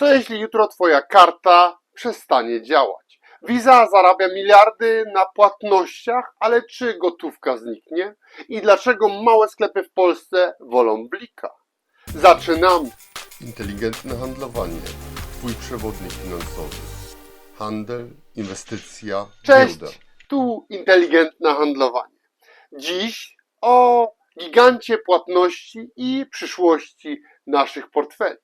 Co jeśli jutro Twoja karta przestanie działać? Visa zarabia miliardy na płatnościach, ale czy gotówka zniknie? I dlaczego małe sklepy w Polsce wolą blika? Zaczynamy! Inteligentne handlowanie. Twój przewodnik finansowy. Handel, inwestycja, Cześć! giełda. Tu inteligentne handlowanie. Dziś o gigancie płatności i przyszłości naszych portfeli.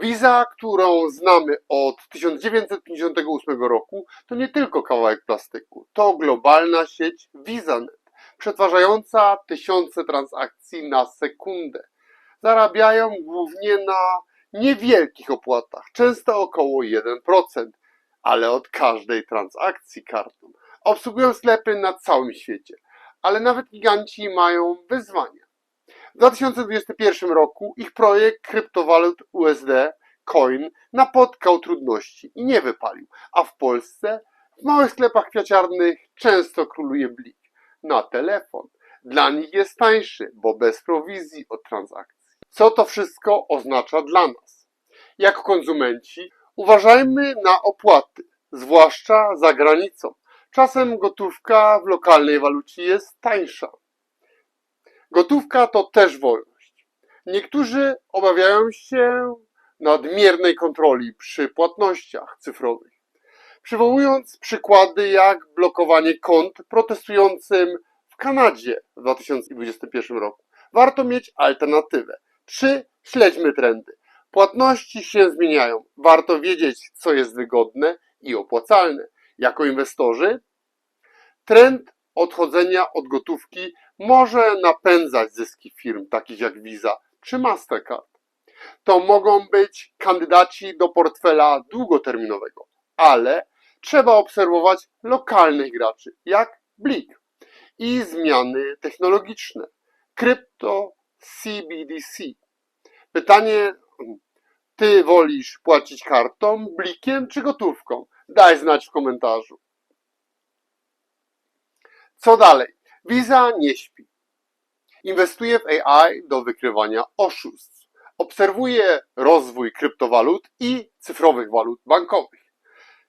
Visa, którą znamy od 1958 roku, to nie tylko kawałek plastyku. To globalna sieć VisaNet, przetwarzająca tysiące transakcji na sekundę. Zarabiają głównie na niewielkich opłatach, często około 1%, ale od każdej transakcji kartą. Obsługują sklepy na całym świecie, ale nawet giganci mają wyzwania. W 2021 roku ich projekt kryptowalut USD Coin napotkał trudności i nie wypalił, a w Polsce w małych sklepach kwiaciarnych często króluje blik na telefon. Dla nich jest tańszy, bo bez prowizji od transakcji. Co to wszystko oznacza dla nas? Jako konsumenci uważajmy na opłaty, zwłaszcza za granicą. Czasem gotówka w lokalnej walucie jest tańsza. Gotówka to też wolność. Niektórzy obawiają się nadmiernej kontroli przy płatnościach cyfrowych. Przywołując przykłady jak blokowanie kont protestującym w Kanadzie w 2021 roku, warto mieć alternatywę. Czy śledźmy trendy? Płatności się zmieniają. Warto wiedzieć, co jest wygodne i opłacalne. Jako inwestorzy trend odchodzenia od gotówki może napędzać zyski firm takich jak Visa czy Mastercard. To mogą być kandydaci do portfela długoterminowego, ale trzeba obserwować lokalnych graczy, jak Blik i zmiany technologiczne. Krypto CBDC. Pytanie, ty wolisz płacić kartą, blikiem czy gotówką? Daj znać w komentarzu. Co dalej? Visa nie śpi. Inwestuje w AI do wykrywania oszustw. Obserwuje rozwój kryptowalut i cyfrowych walut bankowych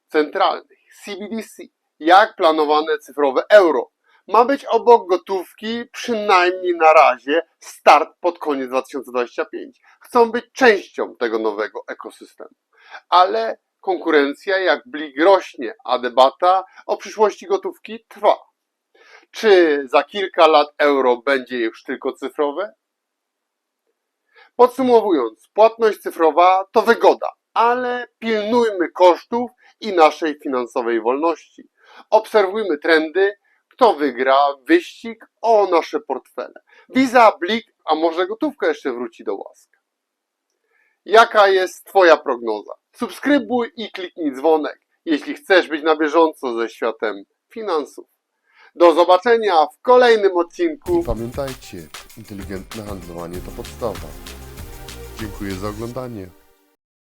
centralnych. CBDC, jak planowane cyfrowe euro, ma być obok gotówki przynajmniej na razie start pod koniec 2025. Chcą być częścią tego nowego ekosystemu. Ale konkurencja jak blik rośnie, a debata o przyszłości gotówki trwa. Czy za kilka lat euro będzie już tylko cyfrowe? Podsumowując, płatność cyfrowa to wygoda, ale pilnujmy kosztów i naszej finansowej wolności. Obserwujmy trendy, kto wygra wyścig o nasze portfele. Visa, Blik, a może gotówka jeszcze wróci do łask. Jaka jest Twoja prognoza? Subskrybuj i kliknij dzwonek, jeśli chcesz być na bieżąco ze światem finansów. Do zobaczenia w kolejnym odcinku. Pamiętajcie, inteligentne handlowanie to podstawa. Dziękuję za oglądanie.